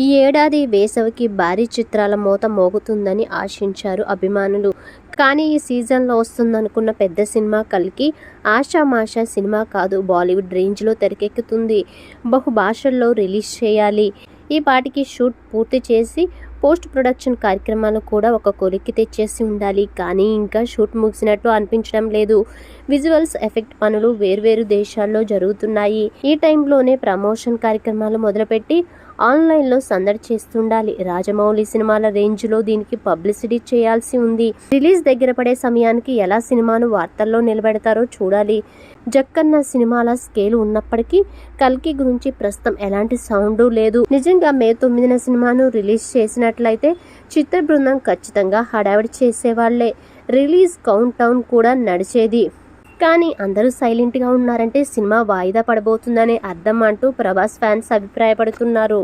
ఈ ఏడాది వేసవికి భారీ చిత్రాల మోత మోగుతుందని ఆశించారు అభిమానులు. కానీ ఈ సీజన్లో వస్తుందనుకున్న పెద్ద సినిమా కలికి ఆషామాషా సినిమా కాదు బాలీవుడ్ రేంజ్లో తెరకెక్కుతుంది. బహు భాషల్లో రిలీజ్ చేయాలి. ఈ పాటికి షూట్ పూర్తి చేసి పోస్ట్ ప్రొడక్షన్ కార్యక్రమాలు కూడా ఒక కొలిక్కి తెచ్చేసి ఉండాలి. కానీ ఇంకా షూట్ ముగిసినట్లు అనిపించడం లేదు. విజువల్స్ ఎఫెక్ట్ పనులు వేర్వేరు దేశాల్లో జరుగుతున్నాయి. ఈ టైంలోనే ప్రమోషన్ కార్యక్రమాలు మొదలుపెట్టి ఆన్లైన్లో సందడి చేస్తుండాలి. రాజమౌళి సినిమాల రేంజ్లో దీనికి పబ్లిసిటీ చేయాల్సి ఉంది. రిలీజ్ దగ్గర పడే సమయానికి ఎలా సినిమాను వార్తల్లో నిలబెడతారో చూడాలి. జక్కన్న సినిమాల స్కేల్ ఉన్నప్పటికీ కల్కి గురించి ప్రస్తుతం ఎలాంటి సౌండ్ లేదు. నిజంగా మే తొమ్మిదిన సినిమాను రిలీజ్ చేసినట్లయితే చిత్ర బృందం ఖచ్చితంగా హడావిడి చేసేవాళ్ళే. రిలీజ్ కౌంట్ డౌన్ కూడా నడిచేది. కానీ అందరూ సైలెంట్గా ఉన్నారంటే సినిమా వాయిదా పడబోతుందనే అర్థం అంటూ ప్రభాస్ ఫ్యాన్స్ అభిప్రాయపడుతున్నారు.